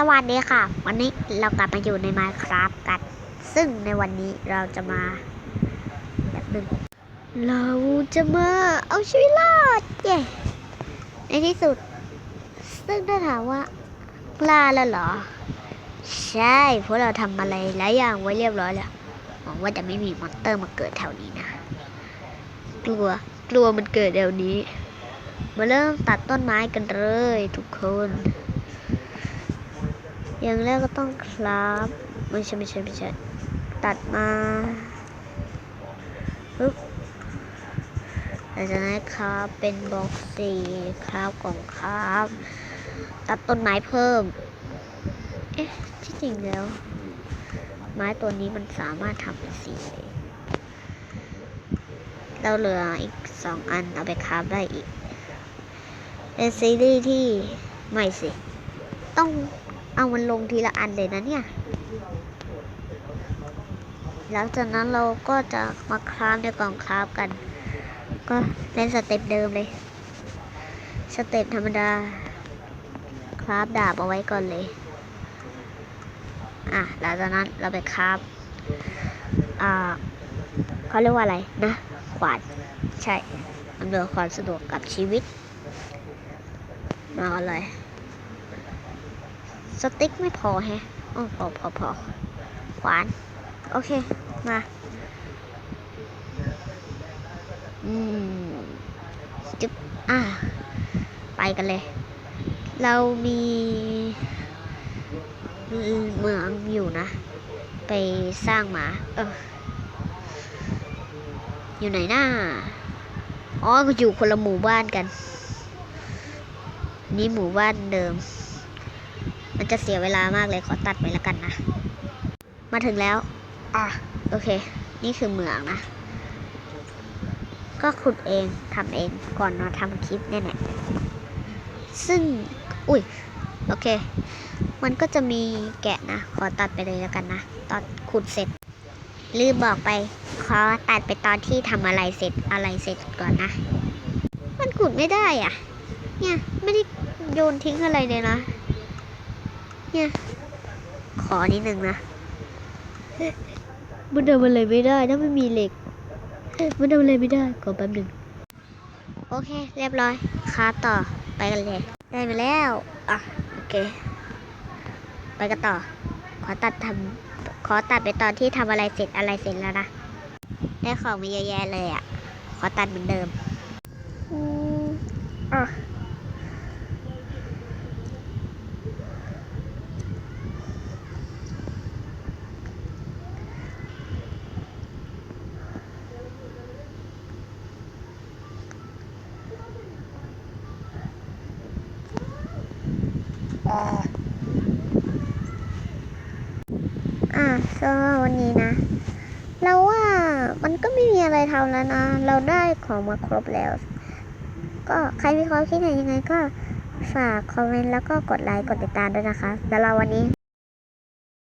สวัสดีค่ะ วันนี้เรากลับมาอยู่ใน Minecraft กัน ซึ่งในวันนี้เราจะมาแบบหนึ่งเราจะมาเอาชีวิตรอดเย้ในที่สุด ซึ่งถ้าถามว่าลาแล้วเหรอ ใช่เพราะเราทำอะไรหลายอย่างไว้เรียบร้อยแล้วหวังว่าจะไม่มีมอนเตอร์มาเกิดแถวนี้นะ กลัวกลัวมันเกิดแถวนี้ มาเริ่มตัดต้นไม้กันเลยทุกคน อย่างแรกก็ต้องคราฟไม่ใช่ไม่ใช่ไม่ใช่ตัดมาปึ๊บหลังจากนั้นคราฟเป็นบล็อกสี่คราฟกล่องคราฟตัดต้นไม้เพิ่ม เอ๊ะที่จริงแล้ว ไม้ตัวนี้มันสามารถทำเป็นสีเลยเราเหลืออีกสองอันเอาไปคราฟได้อีกเป็นซีรีส์ที่ไม่สิ ต้อง เอามันลงทีละอันเลยนะเนี่ยหลังจากนั้นเราก็จะมาคราฟในกล่องคราฟกัน ก็เล่นสเต็ปเดิมเลย สเต็ปธรรมดา คราฟดาบเอาไว้ก่อนเลย อะหลังจากนั้นเราไปคราฟอ่าเขาเรียกว่าอะไรนะ ขวานใช่อำนวยความสะดวกกับชีวิต มาอาเลย สติ๊กไม่พอแฮะอ๋อพอพอพอขวาน โอเค มา อืมจุ๊บอะไปกันเลย เรามีเมืองอยู่นะ ไปสร้างมา เออ อยู่ไหนน้าอ๋อ ก็อยู่คนละหมู่บ้านกัน นี่หมู่บ้านเดิม มันจะเสียเวลามากเลยขอตัดไปแล้วกันนะ มาถึงแล้ว อะ โอเค นี่คือเมืองนะ ก็ขุดเองทำเองก่อนมาทำคลิปเนี่ยแหละซึ่ง อุ้ย โอเค มันก็จะมีแกะนะ ขอตัดไปเลยแล้วกันนะ ตอนขุดเสร็จ ลืมบอกไป ขอตัดไปตอนที่ทำอะไรเสร็จ อะไรเสร็จก่อนนะ มันขุดไม่ได้อะ เนี่ย ไม่ได้โยนทิ้งอะไรเลยนะ เนี่ยขอนิดนึงนะมันทำอะไรไม่ได้ถ้าไม่มีเหล็กมันทำอะไรไม่ได้ขอแป๊บหนึ่งโอเค เรียบร้อยคาต่อไปกันเลย ได้มาแล้วอะโอเค ไปกันต่อ ขอตัดทำขอตัดไปตอนที่ทำอะไรเสร็จอะไรเสร็จแล้วนะได้ของมาเยอะแยะเลยอะ ขอตัดเหมือนเดิมอืมอะ อะสำหรับวันนี้นะเราว่ามันก็ไม่มีอะไรทำแล้วนะ เราได้ของมาครบแล้ว ก็ใครมีความคิดเห็นยังไงก็ฝากคอมเมนต์แล้วก็กดไลค์กดติดตามด้วยนะคะ แล้วเราวันนี้